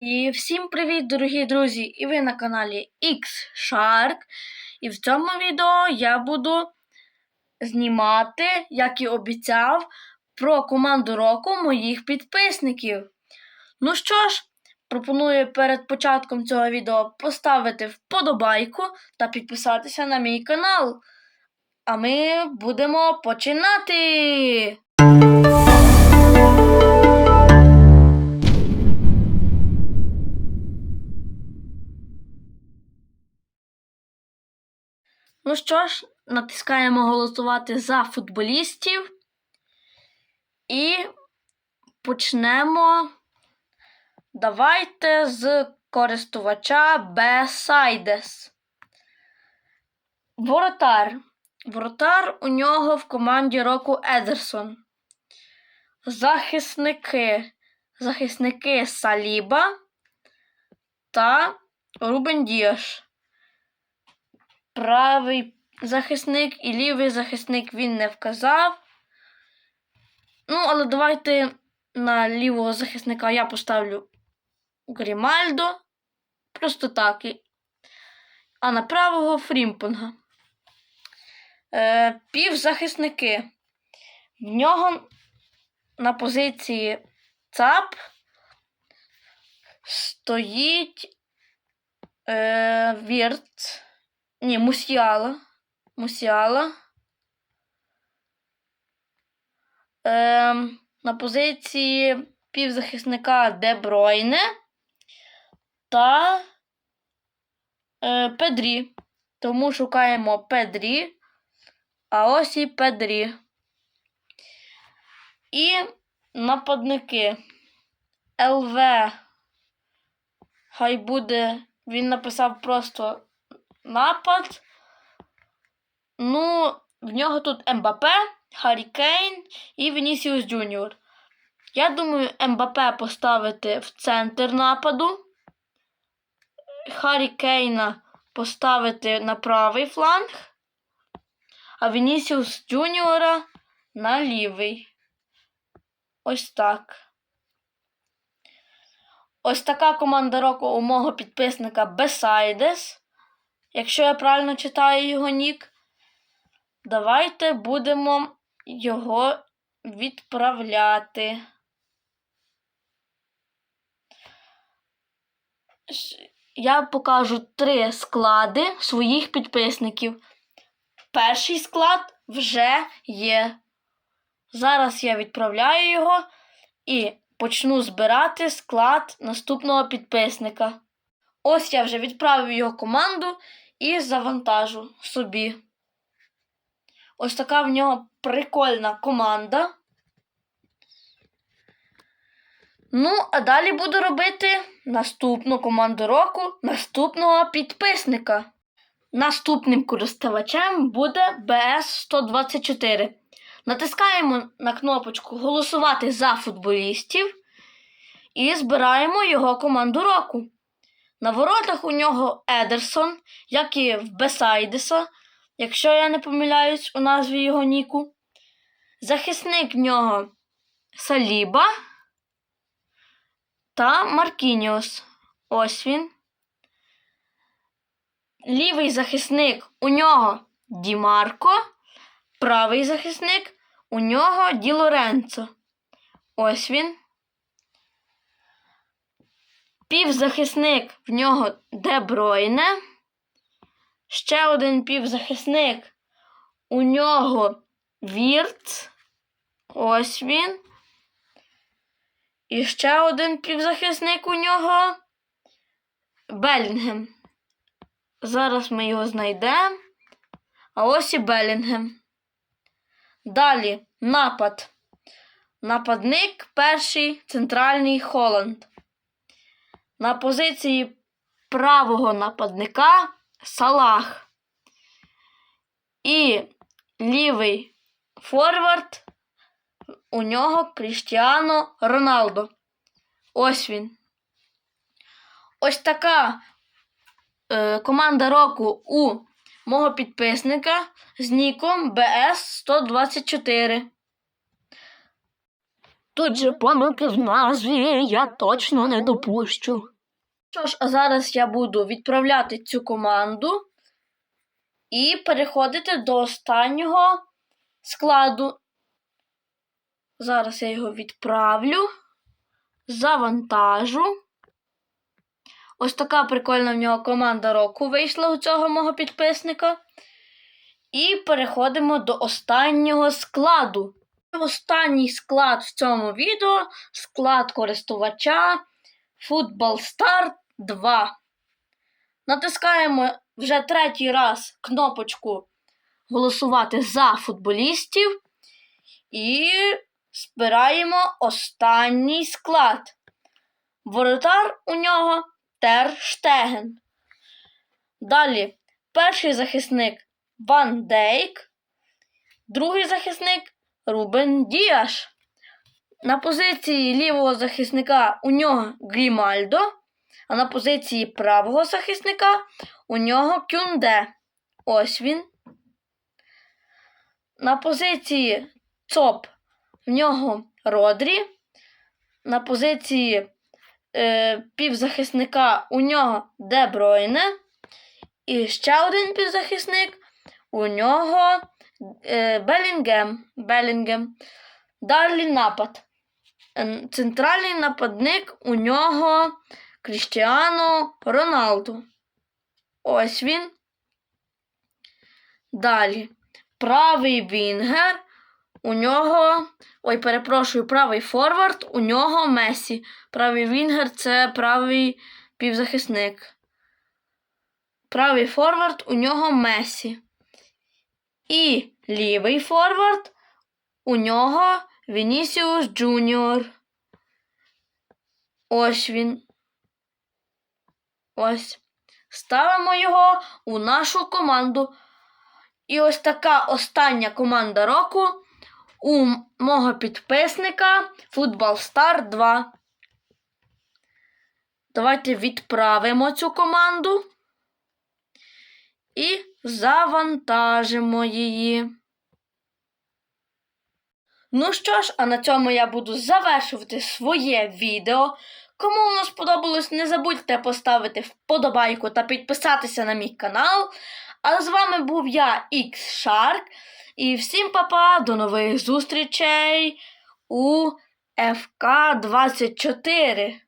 І всім привіт, дорогі друзі! І ви на каналі X-Shark. І в цьому відео я буду знімати, як і обіцяв, про команду року моїх підписників. Ну що ж, пропоную перед початком цього відео поставити вподобайку та підписатися на мій канал. А ми будемо починати! Ну що ж, натискаємо голосувати за футболістів. І почнемо. Давайте з користувача Бесайдес. Воротар. Воротар у нього в команді року Едерсон. Захисники. Захисники Саліба та Рубен Діаш правий захисник і лівий захисник він не вказав. Ну, але давайте на лівого захисника я поставлю Грімальдо. Просто так. А на правого Фрімпонга. Е, Півзахисники. В нього на позиції ЦАП стоїть е, Вірт. Ні, Мусіала. Мусіала. Ем, на позиції півзахисника Дебройне та е, Педрі. Тому шукаємо Педрі. А ось і Педрі. І нападники ЛВ. Хай буде. Він написав просто напад. Ну, в нього тут МБП, Харі Кейн і Вінісіус Джуніор. Я думаю, МБП поставити в центр нападу. Харі Кейна поставити на правий фланг, а Вінісіус Джуніора на лівий. Ось так. Ось така команда року у мого підписника Бесайдес. Якщо я правильно читаю його нік, давайте будемо його відправляти. Я покажу три склади своїх підписників. Перший склад вже є. Зараз я відправляю його і почну збирати склад наступного підписника. Ось я вже відправив його команду і завантажу собі. Ось така в нього прикольна команда. Ну, а далі буду робити наступну команду року наступного підписника. Наступним користувачем буде BS124. Натискаємо на кнопочку Голосувати за футболістів і збираємо його команду року. На воротах у нього Едерсон, як і в Бесайдеса, якщо я не помиляюсь у назві його Ніку. Захисник в нього Саліба та Маркініос. Ось він. Лівий захисник у нього Дімарко. Правий захисник у нього Ді Лоренцо. Ось він. Півзахисник в нього Дебройне. Ще один півзахисник у нього Вірт. Ось він. І ще один півзахисник у нього Белінгем. Зараз ми його знайдемо. А ось і Белінгем. Далі напад. Нападник перший центральний Холланд. На позиції правого нападника Салах. І лівий форвард у нього Кріштіано Роналдо. Ось він. Ось така е, команда року у мого підписника з ніком BS124. Тут же помилки в назві я точно не допущу. Що ж, а зараз я буду відправляти цю команду і переходити до останнього складу. Зараз я його відправлю, завантажу. Ось така прикольна в нього команда року вийшла у цього мого підписника. І переходимо до останнього складу. Останній склад в цьому відео склад користувача Football Start 2. Натискаємо вже третій раз кнопочку голосувати за футболістів і збираємо останній склад. Воротар у нього Тер Штеген. Далі перший захисник Ван Дейк, другий захисник Рубен Діаш. На позиції лівого захисника у нього Грімальдо, а на позиції правого захисника у нього Кюнде. Ось він. На позиції ЦОП в нього Родрі. На позиції е, півзахисника у нього Де Бройне. І ще один півзахисник у нього Белінгем. Белінгем. Далі напад. Е, Центральний нападник у нього Кріштіану Роналду. Ось він. Далі. Правий Вінгер. У нього. Ой, перепрошую, правий форвард, у нього Месі. Правий Вінгер це правий півзахисник. Правий форвард у нього Месі. І лівий форвард у нього Вінісіус Джуніор. Ось він. Ось. Ставимо його у нашу команду. І ось така остання команда року у мого підписника Football Star 2. Давайте відправимо цю команду і завантажимо її. Ну що ж, а на цьому я буду завершувати своє відео. Кому воно сподобалось, не забудьте поставити вподобайку та підписатися на мій канал. А з вами був я, X-Shark. І всім папа, до нових зустрічей у ФК 24.